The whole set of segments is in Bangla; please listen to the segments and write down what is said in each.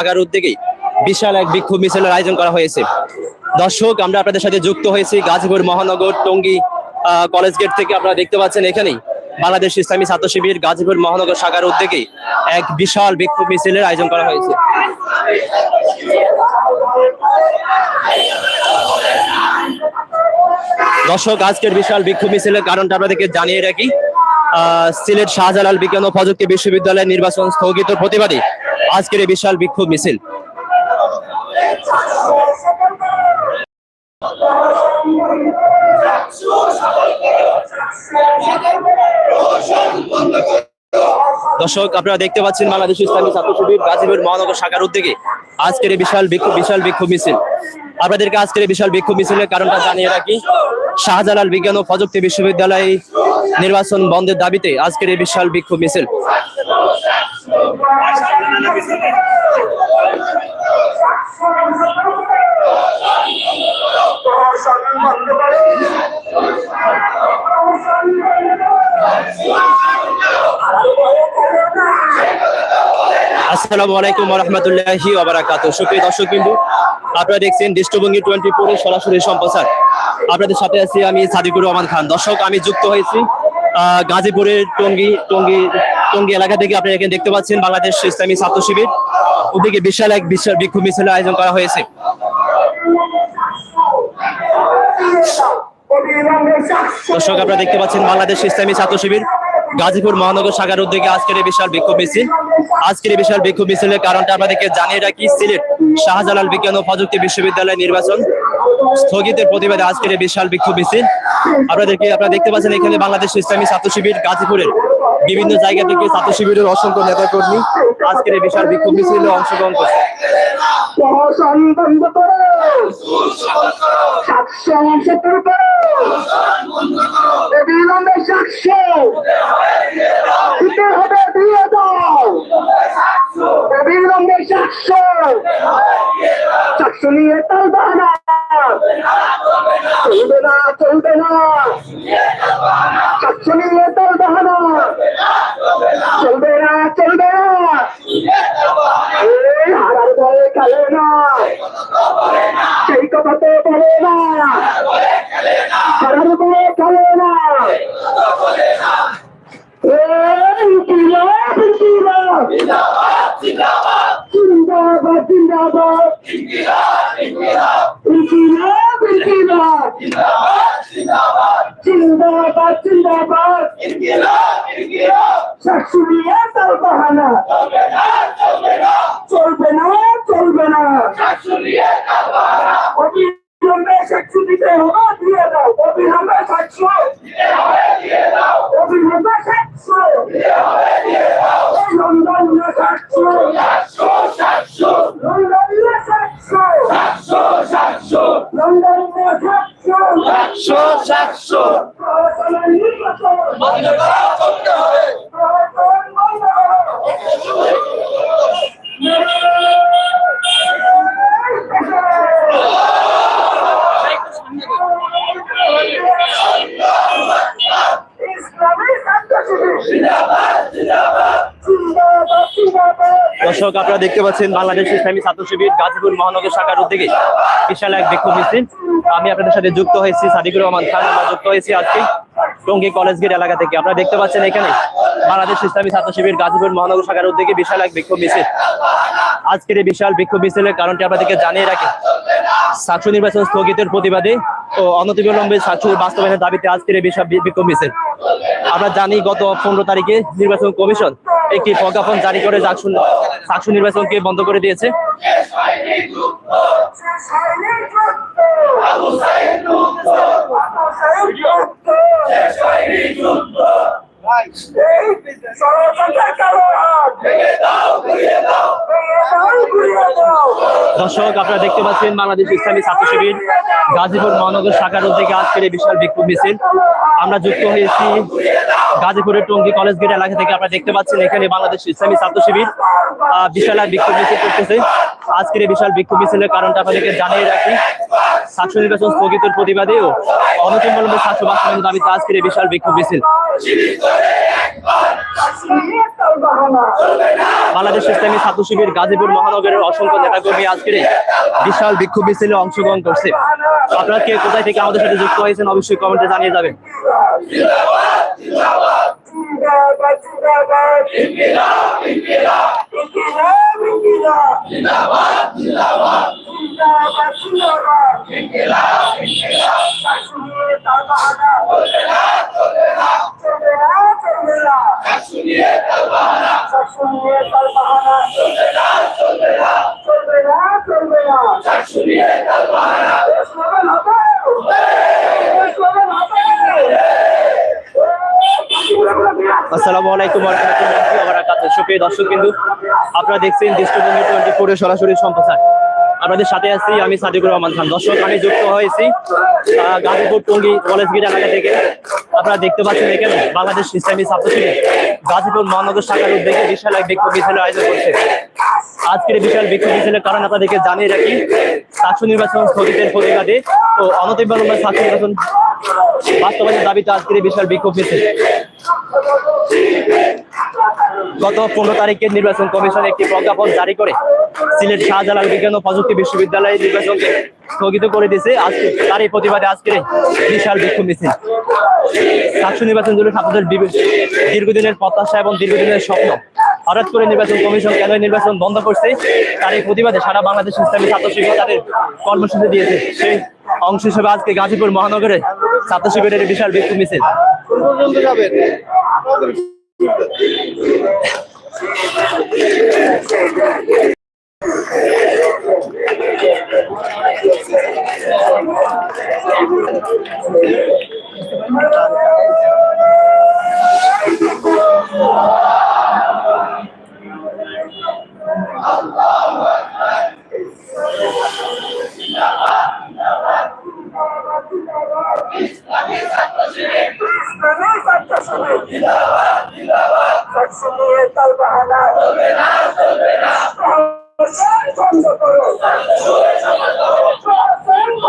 শাখার উদ্যোগেই বিশাল এক বিক্ষোভ মিছিলের আয়োজন করা হয়েছে। দর্শক, আমরা আপনাদের সাথে যুক্ত হয়েছি গাজীপুর মহানগর টঙ্গী কলেজ গেট থেকে আপনারা দেখতে পাচ্ছেন এখানেই বাংলাদেশ ইসলামী ছাত্র শিবির গাজীপুর মহানগর শাখার উদ্যোগে এক বিশাল বিক্ষোভ মিছিলের আয়োজন করা হয়েছে। দর্শক, আজকের বিশাল বিক্ষোভ মিছিলের কারণটা আপনাদেরকে জানিয়ে রাখি। সিলেট শাহজালাল বিজ্ঞান ও প্রযুক্তি বিশ্ববিদ্যালয়ের নির্বাচন স্থগিত প্রতিবাদে। আজকের এই বিশাল বিক্ষোভ মিছিল। দর্শক, আপনারা দেখতে পাচ্ছেন বাংলাদেশ ইসলামী ছাত্র শিবির গাজীপুর মহানগর শাখার উদ্যোগে আজকের এই বিশাল বিক্ষোভ বিশাল বিক্ষোভ মিছিল। আপনাদেরকে আজকের এই বিশাল বিক্ষোভ মিছিলের কারণটা জানিয়ে রাখি। শাহজালাল বিজ্ঞান ও প্রযুক্তি বিশ্ববিদ্যালয় নির্বাচন বন্ধের দাবিতে আজকের এই বিশাল বিক্ষোভ মিছিল। আসসালামু আলাইকুম রহমতুল্লাহি ওবারাকাতু সুপ্রিয় দর্শক বিন্দু আপনারা দেখছেন দৃষ্টভঙ্গি টোয়েন্টি ফোর সরাসরি সম্প্রচার। আপনাদের সাথে আছি আমি সাদিকুর রহমান খান। দর্শক, আমি যুক্ত হয়েছি গাজীপুরের টঙ্গী টঙ্গী টঙ্গী এলাকা থেকে আপনারা এখানে দেখতে পাচ্ছেন বাংলাদেশ ইসলামী ছাত্র শিবির। ওদিকে বিশাল এক বিশাল বিক্ষোভ মিছিলের আয়োজন করা হয়েছে। দর্শক, আপনারা দেখতে পাচ্ছেন বাংলাদেশ ইসলামী ছাত্র শিবির, গাজীপুর মহানগর শাখার উদ্যোগে আজকের এই বিশাল বিক্ষোভ মিছিল। আজকের এই বিশাল বিক্ষোভ মিছিলের কারণটা আপনাদেরকে জানিয়ে রাখি, সিলেট শাহজালাল বিজ্ঞান ও প্রযুক্তি বিশ্ববিদ্যালয় নির্বাচন। স্থগিতের প্রতিবাদে আজকের এই বিশাল বিক্ষোভ মিছিল। আপনাদেরকে আপনারা দেখতে পাচ্ছেন এখানে বাংলাদেশ ইসলামী ছাত্র শিবির গাজীপুরের বিভিন্ন জায়গা থেকে ছাত্র শিবিরের অসংখ্য নেতা কর্মী আজকের এই বিশাল বিক্ষোভ মিছিলে অংশগ্রহণ করছে। সাতশো নিয়ে না চলবে না চলবে না। সাতশো নিয়ে চলবে না চলবে না চলবে না। হারার ভয়ে খেলে না। সেই কথা তো বলে না হারার বয়ে খেলে না এই ইনকিলাব, ইনকিলাব। জিন্দাবাদ জিন্দাবাদ ইনকিলাব, ইনকিলাব। জিন্দাবাদ জিন্দাবাদ শাশুড়িয়া তার বাহানা চলবে না চলবে না অবিলম্বে সাক্ষী দিতে হবে দিয়ে দাও অবিলম্বে সাক্ষ্য অবিলম্বে সাক্ষ্য লন্ডন সাক্ষ্য লন্ডন সাক্ষ্য লন্ডন সাক্ষ্য প্রশাসনের নির্বাচন প্রশাসন বন্ধ করো। ইসলামী ছাত্র শিবির জিন্দাবাদ জিন্দাবাদ দর্শক, আপনারা দেখতে পাচ্ছেন বাংলাদেশ ইসলামী ছাত্র শিবির গাজীপুর মহানগর শাখার উদ্যোগে বিশাল এক বিক্ষোভ মিছিল। আমি আপনাদের সাথে যুক্ত হয়েছি সাদিকুর রহমান খান, আমরা যুক্ত হয়েছি আজকে টঙ্গী কলেজ গেট এলাকা থেকে। আপনারা দেখতে পাচ্ছেন এখানে বাংলাদেশ ইসলামী ছাত্র শিবির গাজীপুর মহানগর শাখার উদ্যোগে বিশাল এক বিক্ষোভ মিছিল। আজকের এই বিশাল বিক্ষোভ মিছিলের কারণটি আপনাদেরকে জানিয়ে রাখি। ছাত্র নির্বাচন স্থগিতের প্রতিবাদে ও অনতিবিলম্বে ছাত্র বাস্তবায়নের দাবিতে আজকের এই বিশাল বিক্ষোভ মিছিল। আমরা জানি গত পনেরো তারিখে নির্বাচন কমিশন একটি প্রজ্ঞাপন জারি করে চাকসু নির্বাচনকে বন্ধ করে দিয়েছে। দর্শক, আপনারা দেখতে পাচ্ছেন বাংলাদেশ ইসলামী ছাত্র শিবির গাজীপুর মহানগর শাখার উদ্যোগে আজকের এই বিশাল বিক্ষোভ মিছিল। আমরা যুক্ত হয়েছি গাজীপুরের টঙ্গী কলেজ গেট এলাকা থেকে আপনারা দেখতে পাচ্ছেন, এখানে বাংলাদেশ ইসলামী ছাত্র শিবির বিশাল এক বিক্ষোভ মিছিল করতেছে। আজকের এই বিশাল বিক্ষোভ মিছিলের কারণটা আপনাদেরকে জানিয়ে রাখি, ছাত্র নির্বাচন স্থগিতের প্রতিবাদে ও অনতিবিলম্বে ছাত্র বাস্তবায়নের দাবিতে আজকের এই বিশাল বিক্ষোভ মিছিল। বাংলাদেশ ইসলামী ছাত্র শিবির গাজীপুর মহানগরের অসংখ্য নেতাকর্মী আজকের বিশাল বিক্ষোভ মিছিলে অংশগ্রহণ করছে। আপনারা কে কোথায় থেকে আমাদের সাথে যুক্ত হয়েছেন অবশ্যই কমেন্টে জানিয়ে যাবেন। আসসালামু আলাইকুম রহমতুল্লাহি ওয়া বারাকাতুহু। সুপ্রিয় দর্শক বিন্দু, আপনারা দেখছেন দৃষ্টিভঙ্গি টোয়েন্টি ফোরের সরাসরি সম্প্রচার। আপনাদের সাথে আছি আমি সাদিকুর রহমান খান। দর্শক, আমি যুক্ত হয়েছি গাজীপুর টঙ্গী কলেজ গেট এলাকা থেকে। আপনারা দেখতে পাচ্ছেন এখানে বাংলাদেশ ইসলামী ছাত্র শিবির গাজীপুর মহানগর শাখার উদ্যোগে বিশাল এক বিক্ষোভ মিছিলের আয়োজন করছে। আজকের বিশাল বিক্ষোভ মিছিলের কারণ আপনাদেরকে জানিয়ে রাখি ছাত্র নির্বাচন স্থগিতের প্রতিবাদে ও অনতিবিলম্বে ছাত্র নির্বাচন বাস্তবায়নের দাবিতে আজকের বিশাল বিক্ষোভ মিছিল। গত পনেরো তারিখে নির্বাচন কমিশন একটি প্রজ্ঞাপন জারি করে সিলেট শাহজালাল বিজ্ঞান ও প্রযুক্তি বিশ্ববিদ্যালয়ের নির্বাচনকে স্থগিত করে দিয়েছে। আজকে তার এই প্রতিবাদে আজকের বিশাল বিক্ষোভ মিছিল। ছাত্র নির্বাচন জন্য ছাত্রদের দীর্ঘদিনের প্রত্যাশা এবং দীর্ঘদিনের স্বপ্ন। হঠাৎ করে নির্বাচন কমিশন কেন নির্বাচন বন্ধ করছে তার এই প্রতিবাদে সারা বাংলাদেশ ইসলামী ছাত্র তাদের কর্মসূচি দিয়েছে। সেই অংশ হিসেবে আজকে গাজীপুর মহানগরে ছাত্র শিবিরের বিশাল বিক্ষোভ মিছিল।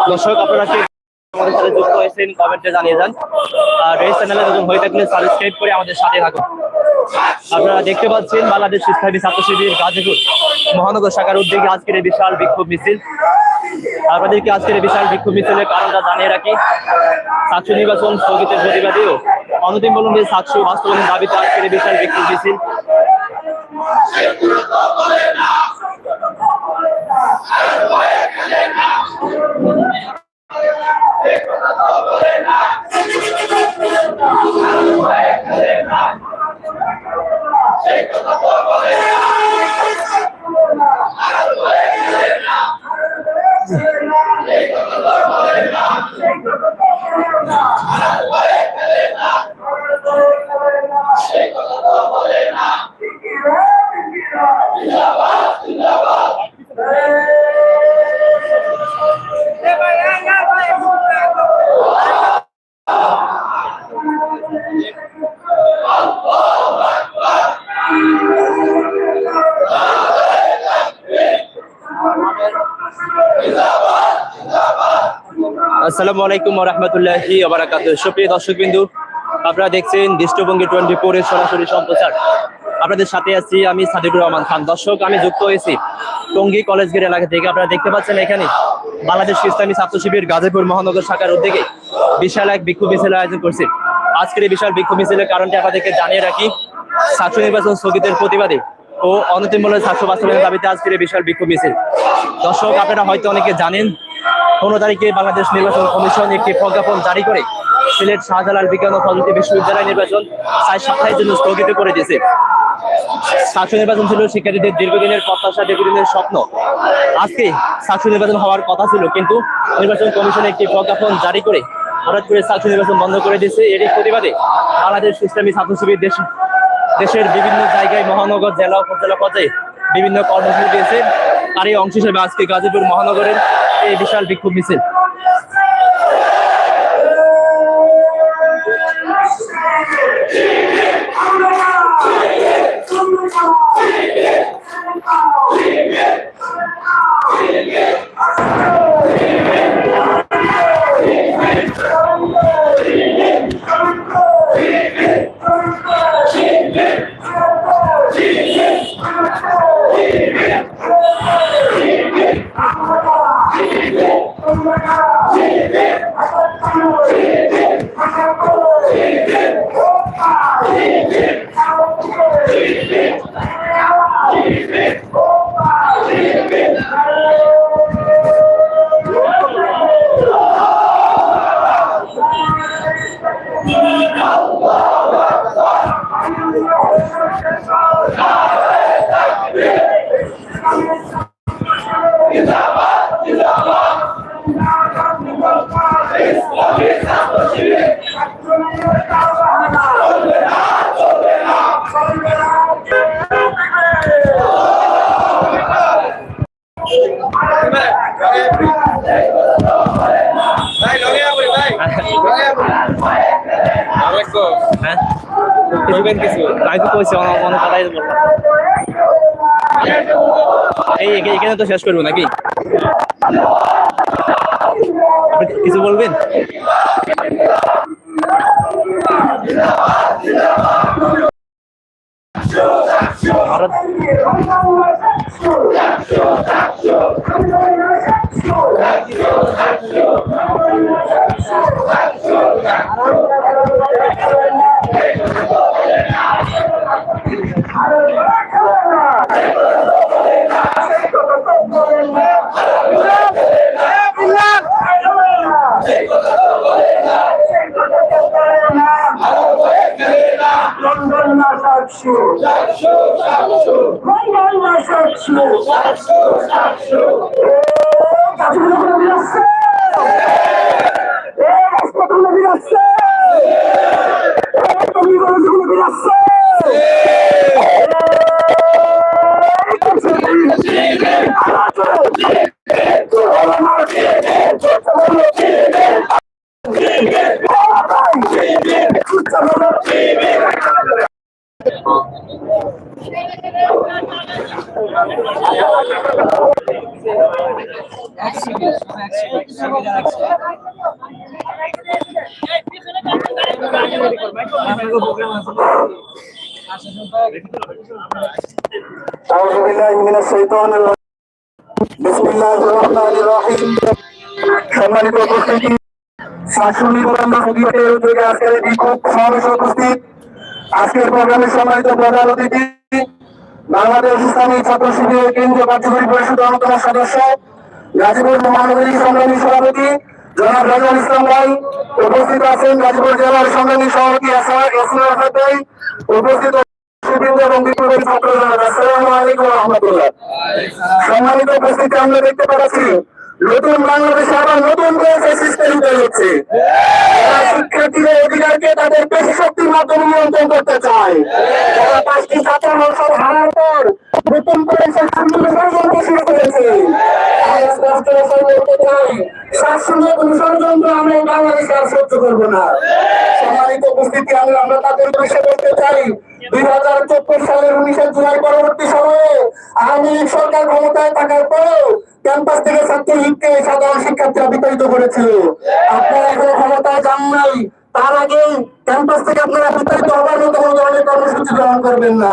দর্শক, আপনারা কে আমাদের সাথে যুক্ত হয়েছেন, কমেন্টে জানিয়ে যান। আর এই চ্যানেলে নতুন হয়ে থাকলে সাবস্ক্রাইব করে আমাদের সাথে থাকুন। আপনারা দেখতে পাচ্ছেন বাংলাদেশ ইসলামী ছাত্র গাজীপুর মহানগর শাখার উদ্যোগে আজকের বিশাল বিক্ষোভ মিছিল। আপনাদেরকে আজকের বিশাল বিক্ষোভ মিছিলের কারণটা জানিয়ে রাখি। সাতশো নির্বাচন স্থগিতের প্রতিবাদেও অনতিম বলুন যে ছাত্র বাস্তবায়নের দাবিতে আজকের বিশাল বিক্ষোভ মিছিল। সেই কথা বলে না সেই কথা বলে না আসসালামু আলাইকুম রহমতুল্লাহি আবরাকাত সুপ্রিয় দর্শক বিন্দু আপনারা দেখছেন দৃষ্টিভঙ্গি টোয়েন্টি ফোর এর সরাসরি সম্প্রচার। আপনাদের সাথে আছি আমি সাদিকুর রহমান খান। দর্শক, আমি যুক্ত হয়েছি টঙ্গী কলেজ গেট এলাকা থেকে। আপনারা দেখতে পাচ্ছেন এখানে বাংলাদেশ ইসলামী ছাত্র শিবির গাজীপুর মহানগর শাখার উদ্যোগে বিশাল এক বিক্ষোভ মিছিলের আয়োজন করছে। আজকের এই বিশাল বিক্ষোভ মিছিলের কারণটি আপনাদেরকে জানিয়ে রাখি, ছাত্র নির্বাচন স্থগিতের প্রতিবাদে ও অনতিমূলক ছাত্র বাস্তবায়নের দাবিতে আজকের এই বিশাল বিক্ষোভ মিছিল। দর্শক, আপনারা হয়তো অনেকে জানেন পনেরো তারিখে বাংলাদেশ নির্বাচন কমিশন একটি প্রজ্ঞাপন জারি করে। সিলেট শাহজালাল বিজ্ঞান ও প্রযুক্তি বিশ্ববিদ্যালয় নির্বাচন চার সপ্তাহের জন্য স্থগিত করে দিয়েছে। ছাত্র নির্বাচন ছিল শিক্ষার্থীদের দীর্ঘদিনের প্রত্যাশা, দীর্ঘদিনের স্বপ্ন। আজকে ছাত্র নির্বাচন হওয়ার কথা ছিল, কিন্তু নির্বাচন কমিশন একটি প্রজ্ঞাপন জারি করে হঠাৎ করে ছাত্র নির্বাচন বন্ধ করে দিয়েছে। এরই প্রতিবাদে বাংলাদেশ ইসলামী ছাত্র শিবির দেশ দেশের বিভিন্ন জায়গায় মহানগর জেলা, উপজেলা পর্যায়ে বিভিন্ন কর্মসূচি দিয়েছে আর এই অংশ হিসেবে আজকে গাজীপুর মহানগরের এই বিশাল বিক্ষোভ মিছিল। কিছু আমি তো কইছি অনেক বললাম এই এখানে- তো শেষ করব কিছু বলবেন? লন্ডন না সাতশো লন্ডন না সাতশো الشيطان الرجيم بسم الله الرحمن الرحيم সম্মানিত উপস্থিতি শাসনী গোলাম সদীপের উদ্যোগে আজকের এই বিক্ষোভ সমাবেশে উপস্থিত আজকের প্রোগ্রামের সম্মানিত প্রধান অতিথি বাংলাদেশ ইসলামী ছাত্র শিবিরের কেন্দ্রীয় কার্যকরী পরিষদের অন্যতম সদস্য গাজীপুর মহানগরী সংগ্রামী সভাপতি জনাব রাজুল ইসলাম রায় উপস্থিত আছেন গাজীপুর জেলার সংগ্রামী সভাপতি ইয়াসির আহমেদ রায় উপস্থিত সুবৃন্দ এবং বিপ্লবী ছাত্র জনতা আসসালামু আলাইকুম রহমতুল্লাহ সম্মানিত উপস্থিতি আমরা দেখতে পাচ্ছি, নতুন বাংলাদেশে আবার নতুন করে সিস্টেম তৈরি হচ্ছে শিক্ষার্থীদের অধিকারকে তাদের পেশি শক্তির মাধ্যমে নিয়ন্ত্রণ করতে চায়। যারা পাঁচটি ছাত্র সংসদ হারার পর নতুন করে সে শাসন শুরু করেছে স্পষ্ট চাই শাসনের আর সহ্য করব না। সম্মানিত উপস্থিতি আমরা আমরা তাদের চাই, দুই হাজার চব্বিশ সালের উনিশে জুলাই পরবর্তী সময়ে আওয়ামী সরকার ক্ষমতায় থাকার পরেও ক্যাম্পাস থেকে ছাত্রলীগকে সাধারণ শিক্ষার্থীরা বিতাড়িত করেছিল। আপনারা এখনও ক্ষমতায় যান নাই। তার আগে ক্যাম্পাস থেকে আপনারা বিতাড়িত হবার মতো কোনো ধরনের কর্মসূচি গ্রহণ করবেন না।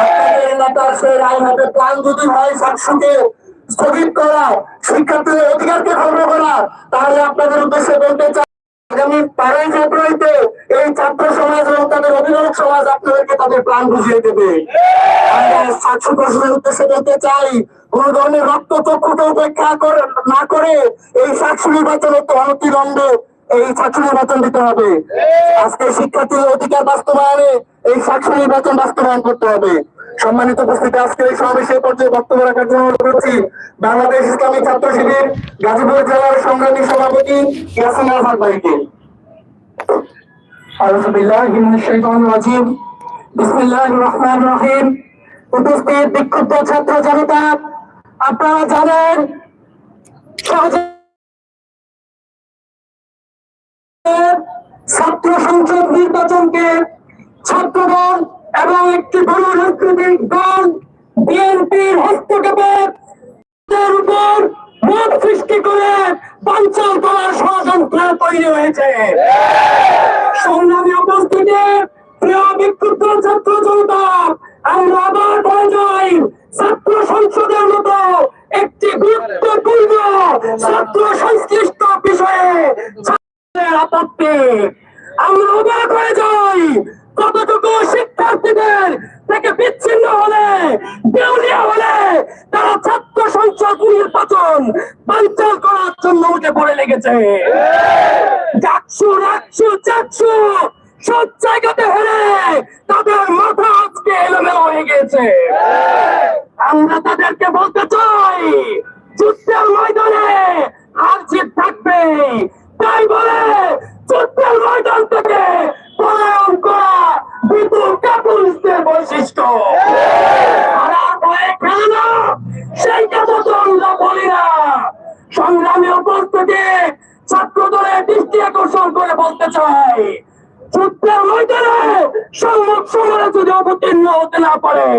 আপনাদের এলাকার সেই রায় হাতে প্ল্যান যদি হয় সাতশোকে স্থগিত করা শিক্ষার্থীদের অধিকারকে খর্ব করা তাহলে আপনাদের উদ্দেশ্যে বলতে চাই, আগামী পাড়াই ফেব্রুয়ারিতে এই ছাত্র সমাজ এবং তাদের অভিভাবক সমাজ আপনাদেরকে তাদের প্রাণ বুঝিয়ে দেবে। প্রশ্নের উদ্দেশ্যে বলতে চাই, কোন ধরনের রক্ত উপেক্ষা না করে এই অনতিরম্বে এই ছাত্র নির্বাচন দিতে হবে। আজকে শিক্ষার্থীদের অধিকার বাস্তবায়নে এই ছাত্র নির্বাচন বাস্তবায়ন করতে হবে। সম্মানিত উপস্থিতি আজকে এই সমাবেশের পর্যায়ে বক্তব্য রাখার জন্য অনুরোধ করছি বাংলাদেশ ইসলামী ছাত্র শিবির গাজীপুর জেলার সংগ্রামী সভাপতি ইয়াসিন আহমদ ভাইকে أعوذ بالله من الشيطان الرجيم بسم الله الرحمن الرحيم উপস্থিত বিক্ষুব্ধ ছাত্র জনতা আপনারা জানেন সহজে ছাত্র সংসদ নির্বাচনকে ছাত্রদল এবং একটি বড় রাজনৈতিক দল বিএনপির হস্তক্ষেপের উপর মত সৃষ্টি করে বাঞ্চাল করার ষড়যন্ত্র তৈরি হয়েছে। সংগ্রামী উপস্থিতি, প্রিয় বিক্ষুব্ধ ছাত্র জনতা, আমরা আবার সংসদের মতো একটি গুরুত্বপূর্ণ ছাত্র সংশ্লিষ্ট বিষয়ে ছাত্রদের আপত্তি। হয়ে যাই কতটুকু শিক্ষার্থীদের থেকে বিচ্ছিন্ন হলে, দেউলিয়া হলে তারা ছাত্র সংসদ নির্বাচন বাঞ্চাল করার জন্য উঠে পড়ে লেগেছে। তাদের মাথা আজকে হয়ে গেছে আমরা তাদেরকে বলতে চাই যুদ্ধের ময়দানে হার জিত থাকবে তাই বলে যুদ্ধের ময়দান থেকে পলায়ন করা বিপুল কাপুরুষদের বৈশিষ্ট্য হারার ভয়ে খেলে না সেইটা তো আমরা বলি না সংগ্রামী উপস্থিতি ছাত্র দলের দৃষ্টি আকর্ষণ করে বলতে চাই যুদ্ধের ময়দানে সম্মুখ সমরে যদি অবতীর্ণ হতে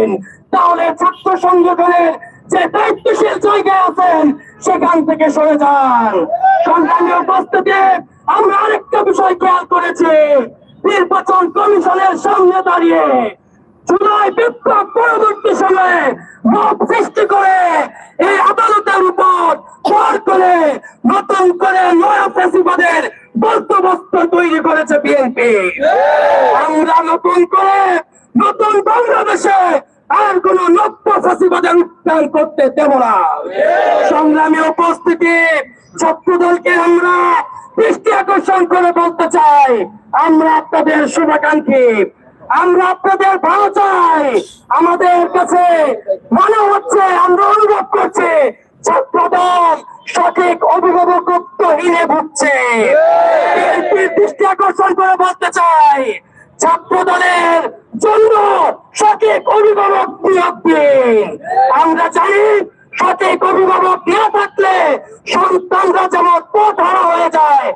না পারেন তাহলে ছাত্র সংগঠনের যে দায়িত্বশীল জায়গায় আছেন, সেখান থেকে সরে যান। সংগ্রামী উপস্থিতি, আমরা আরেকটা বিষয় খেয়াল করেছি। নির্বাচন কমিশনের সামনে দাঁড়িয়ে জুলাই বিপ্লব পরবর্তী সময়ে মত সৃষ্টি করে, এই আদালতের উপর ভর করে নতুন করে নয়া ফেসিবাদের বস্তবস্ত তৈরি করেছে বিএনপি আমরা নতুন করে নতুন বাংলাদেশে আর কোন নব্য ফেসিবাদের করতে দেব না। সংগ্রামী উপস্থিতি ছাত্র দলকে আমরা দৃষ্টি আকর্ষণ করে বলতে চাই। আমরা আপনাদের শুভাকাঙ্ক্ষী। আমরা আপনাদের ভালো চাই। আমাদের কাছে মনে হচ্ছে, আমরা অনুভব করছি ছাত্রদল সঠিক অভিভাবকত্বহীনে ভুগছে। দৃষ্টি আকর্ষণ করে বলতে চাই ছাত্র দলের জন্য সঠিক অভিভাবক নিয়োগ দিন। আমরা জানি সঠিক অভিভাবক না থাকলে সন্তানরা যেমন পথ হয়ে যায়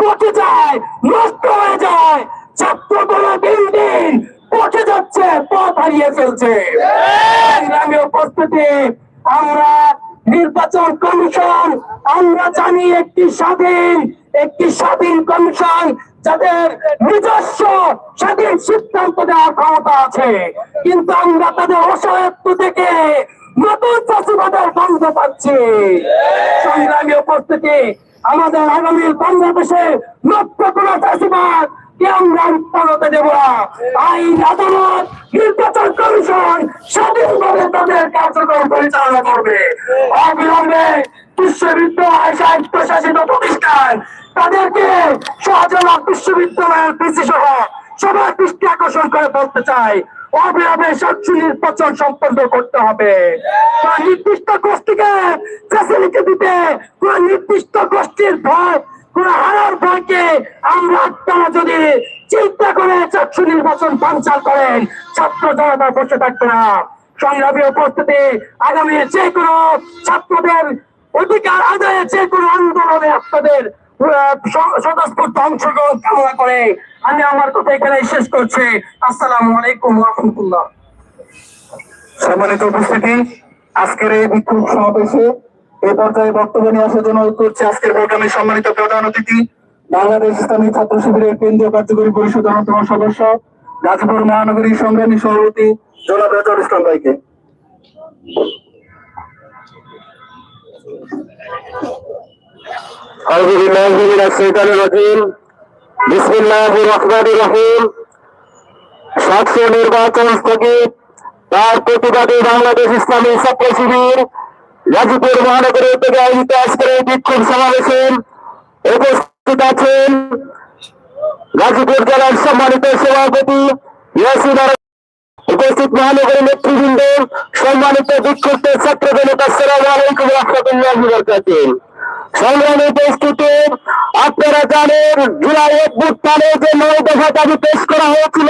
পচে যায়, নষ্ট হয়ে যায় ছাত্র দল দিন দিন পচে যাচ্ছে, পথ হারিয়ে ফেলছে। সংগ্রামী উপস্থিতি, আমরা নির্বাচন কমিশন, আমরা জানি একটি স্বাধীন একটি স্বাধীন কমিশন যাদের নিজস্ব স্বাধীন সিদ্ধান্ত দেওয়ার ক্ষমতা আছে, কিন্তু আমরা তাদের অসহায়ত্ব থেকে নতুন চাষিবাদের গন্ধ পাচ্ছি। সংগ্রামী উপস্থিতি, আমাদের আগামী বাংলাদেশে লক্ষ্য কোনো চাষিবাদ আমরা উত্থান দেব বিশ্ববিদ্যালয় স্বায়ত্তশাসিত প্রতিষ্ঠান তাদেরকে শাহজালাল বিশ্ববিদ্যালয়ের পিসি সহ সবার দৃষ্টি আকর্ষণ করে বলতে চাই অবিলম্বে স্বচ্ছ নির্বাচন সম্পন্ন করতে হবে। নির্দিষ্ট গোষ্ঠীকে ফ্যাসিলিটি দিতে, কোন নির্দিষ্ট গোষ্ঠীর ভয়, কোন হারার ভয়কে আমরা আপনারা যদি চিন্তা করে নির্বাচন করেন, ছাত্র জনতা বসে থাকবে না। সংগ্রামী উপস্থিতি আগামী যে কোনো ছাত্রদের অধিকার আদায়ে, যে কোনো আন্দোলনে আপনাদের করে আমি আমার কথা শেষ করছি। আলাইকুম সম্মানিত সমাবেশে বক্তব্য অনুরোধ আজকের সম্মানিত প্রধান অতিথি, বাংলাদেশ ইসলামী ছাত্র শিবিরের কেন্দ্রীয় কার্যকরী পরিষদ অন্যতম সদস্য, গাজীপুর মহানগরী সংগ্রামী সভাপতি জনাব রেজাউল ইসলাম ভাইকে। أعوذ بالله من الشيطان الرجيم بسم الله الرحمن الرحيم সাতশো নির্বাচন স্থগিত তার প্রতিবাদে বাংলাদেশ ইসলামী ছাত্র শিবির গাজীপুর মহানগরের থেকে আয়োজিত আজকের এই বিক্ষোভ সমাবেশে উপস্থিত আছেন গাজীপুর জেলার সম্মানিত সভাপতি ইয়াসিন আরা- উপস্থিত মহানগরী নেতৃবৃন্দ সম্মানিত বিক্ষুব্ধ ছাত্র জনতা সালাম আলাইকুম রহমতুল্লাহ বরকাতুহ সংগ্রামী উপস্থিতি আপনারা জানেন জুলাই অভ্যুত্থানে যে নয় দফা দাবি পেশ করা হয়েছিল,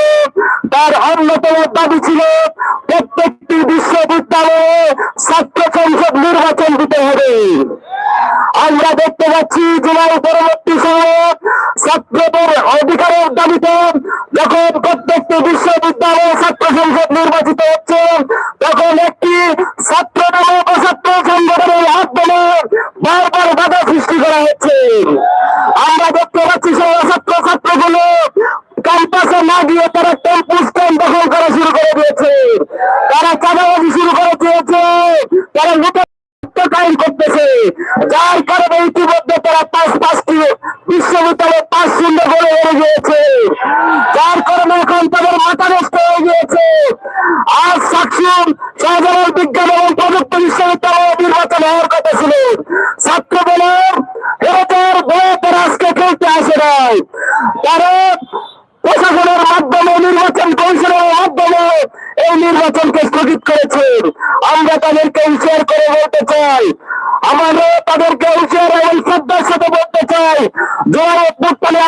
তার অন্যতম দাবি ছিল, প্রত্যেকটি বিশ্ববিদ্যালয়ে ছাত্র সংসদ নির্বাচন দিতে হবে। আমরা দেখতে পাচ্ছি জুলাই পরবর্তী সময়ে ছাত্রদের অধিকারের দাবিতে যখন প্রত্যেকটি বিশ্ববিদ্যালয়ে ছাত্র সংসদ নির্বাচিত হচ্ছে, তখন একটি ছাত্র নামক ছাত্র সংগঠনের মাধ্যমে বারবার বাধা সৃষ্টি করা হচ্ছে। আমরা দেখতে পাচ্ছি ছাত্র ছাত্রগুলো ক্যাম্পাসে না গিয়ে তারা টেম্পু স্ট্যান্ড দখল করা শুরু করে দিয়েছে। তারা চাঁদাবাজি শুরু করে দিয়েছে। তারা লুটে কায়েম করতেছে। যার কারণে ইতিমধ্যে তারা পাঁচ পাঁচটি বিশ্ববিদ্যালয়ে পাঁচ শূন্য বলে হেরে গিয়েছে। যার কারণে এখন তাদের মাথা নষ্ট হয়ে গিয়েছে আজ সাক্ষুম শাহজালাল বিজ্ঞান এবং প্রযুক্তি বিশ্ববিদ্যালয়ে নির্বাচন হওয়ার কথা ছিল ছাত্র দলের হেরতের বয়ে তারা আজকে খেলতে আসে নাই তারা প্রশাসনের মাধ্যমে নির্বাচন কমিশনের মাধ্যমে এই নির্বাচনকে স্থগিত করেছেন আমরা তাদেরকে শেয়ার করে বলতে চাই। আমাদের তাদেরকে হুঁশিয়ার এবং শ্রদ্ধার সাথে বলতে চাই। যারা আপনাদের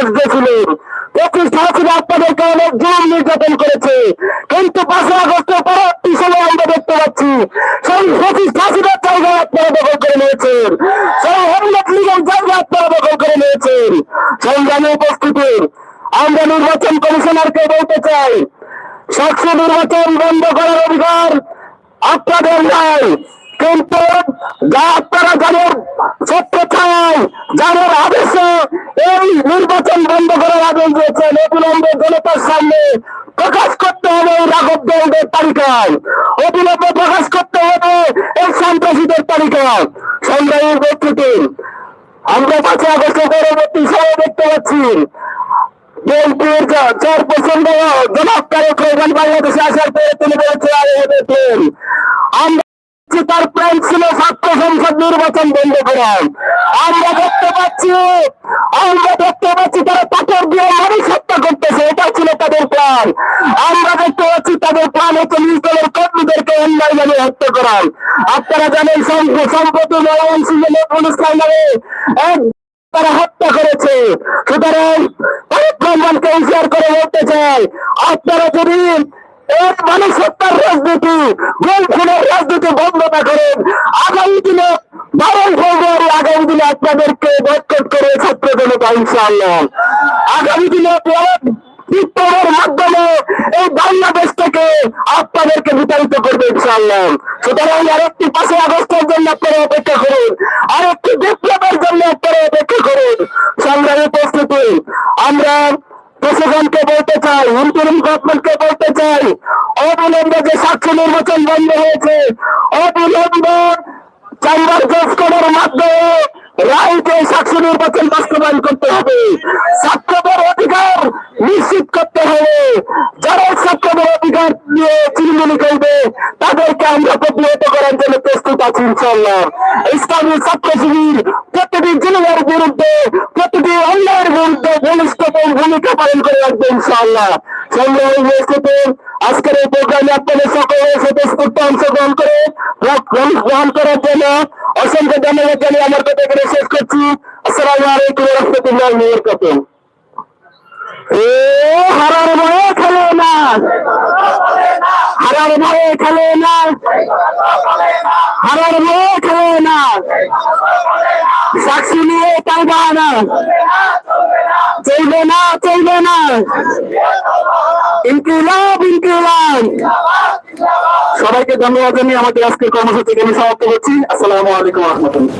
এসেছিলেন আপনাদেরকে অনেক নির্যাতন করেছে। কিন্তু পাঁচই আগস্টের পরবর্তী সময় আমরা দেখতে পাচ্ছি, সেই পঁচিশ হাসিনার জায়গা আপনারা দখল করে নিয়েছেন। সেই হেলমেট লীগের জায়গা আপনারা দখল করে নিয়েছেন। সংগ্রামী উপস্থিতি আমরা নির্বাচন কমিশনারকে বলতে চাই স্বচ্ছ নির্বাচন বন্ধ করার অধিকার আপনাদের নাই। কিন্তু যা আপনারা যাদের সত্য চায় যাদের আদেশে এই নির্বাচন বন্ধ করার আদেশ দিয়েছেন অবিলম্বে জনতার সামনে প্রকাশ করতে হবে এই রাঘব দলদের তালিকায়। অবিলম্বে প্রকাশ করতে হবে এই সন্ত্রাসীদের তালিকা সংগ্রামী ব্যক্তিতে আমরা পাঁচই আগস্টের পরবর্তী সময় দেখতে পাচ্ছি। বিএনপির চার প্রচণ্ড জনাব তারেক বাংলাদেশে আসার পরে তিনি বলেছে আমরা তার প্ল্যান ছিল ছাত্র সংসদ নির্বাচন বন্ধ করা। আমরা দেখতে পাচ্ছি, আমরা দেখতে পাচ্ছি তারা পাথর দিয়ে মানুষ হত্যা করতেছে। এটা ছিল তাদের প্ল্যান আমরা দেখতে পাচ্ছি তাদের প্ল্যান হচ্ছে দলের কর্মীদেরকে অন্যায়ভাবে হত্যা করা। আপনারা জানেন, সম্প- সম্প্রতি নয়ন ইসলাম নামে এক তারা হত্যা করেছে। সুতরাং করে বলতে চাই, আপনারা যদি রাজনীতি রাজনীতি বন্ধ না করেন, আগামী দিনে বারোই ফেব্রুয়ারি, আগামী দিনে আপনাদেরকে বয়কট করে ছাত্র জনতা, ইনশাআল্লাহ। আগামী দিনে মাধ্যমে এই বাংলাদেশ থেকে আপনাদেরকে বিতাড়িত করবে ইনশাআল্লাহ। সুতরাং আরেকটি পাঁচই আগস্টের জন্য আপনারা অপেক্ষা করুন। আরেকটি বিপ্লবের জন্য আপনারা অপেক্ষা করুন। সংগ্রামী প্রস্তুতি আমরা প্রশাসনকে বলতে চাই ইন্টারিম গভর্নমেন্টকে বলতে চাই, অবিলম্বে যে সাক্ষ্য নির্বাচন বন্ধ হয়েছে, অবিলম্বে চেম্বার জজ করার মাধ্যমে সাক্ষ্য নির্বাচন অধিকার নিশ্চিত করতে হবে। যারা অধিকার নিয়ে চিরমনি করবে, তাদেরকে আমরা প্রতিহত করার জন্য প্রস্তুত আছি ইনশাল্লাহ ইসলামী ছাত্র শিবির প্রতিটি জেলার বিরুদ্ধে, প্রতিটি অন্যায়ের বিরুদ্ধে বলিষ্ঠ ভূমিকা পালন করে রাখবে ইনশাআল্লাহ। সংগ্রামী আজকের এই প্রোগ্রামে আপনাদের সকলে স্বতঃস্ফূর্ত অংশগ্রহণ করে গ্রহণ করার জন্য অসংখ্য ধন্যবাদ জানিয়ে আমার কথা এখানে শেষ করছি। আসসালামু আলাইকুম রহমতুল্লাহ বরকাতুহ। এ হারার ভয়ে খেলে না। হারার ভয়ে খেলে না। হারার ভয়ে খেলে না। সাক্ষী নিয়ে টাইবা না। চলবে না চলবে না। ইনকিলাব ইনকিলাব। সবাইকে ধন্যবাদ জানিয়ে আমাদের আজকের কর্মসূচি আমি সমাপ্ত করছি। আসসালামু আলাইকুম রহমতুল্লাহ